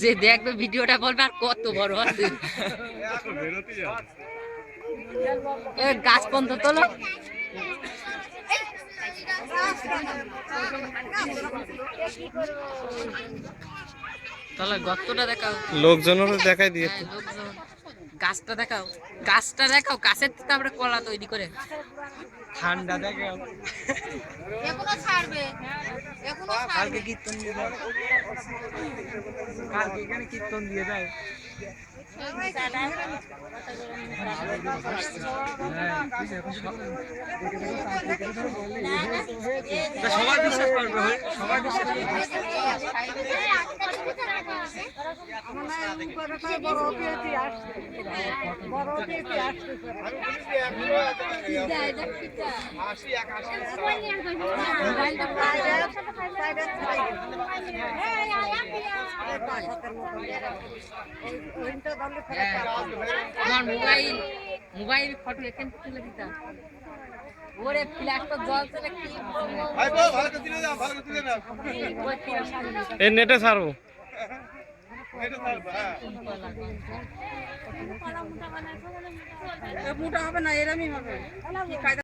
যে দেখবে ভিডিওটা বলবে আর কত বড় আছে গাছ পর্যন্ত তোলো তাহলে গর্তটা দেখাও। লোকজনেরও দেখাই দিয়ে হ্যাঁ, গাছটা দেখাও। গাছটা দেখাও গাছের কলা তৈরি করে। ঠান্ডা দেখে এখনও ছাড়বে। এখনও ছাড়বে। কীর্তন দিয়ে কালকে এখানে কীর্তন দিয়ে দেয় সবাই বিশ্বাস করবে। সবাই বিশ্বাস মোবাইল মোবাইল ফটো এখানে তুলে দিতাম। ওরে ফ্ল্যাশটা জল চলে কি ভাই ভালো করে তুলে দাও ভালো করে তুলে দাও। ওই ফ্ল্যাশ এই নেটে ছাড়বো। মোটা হবে না এরমই হবে।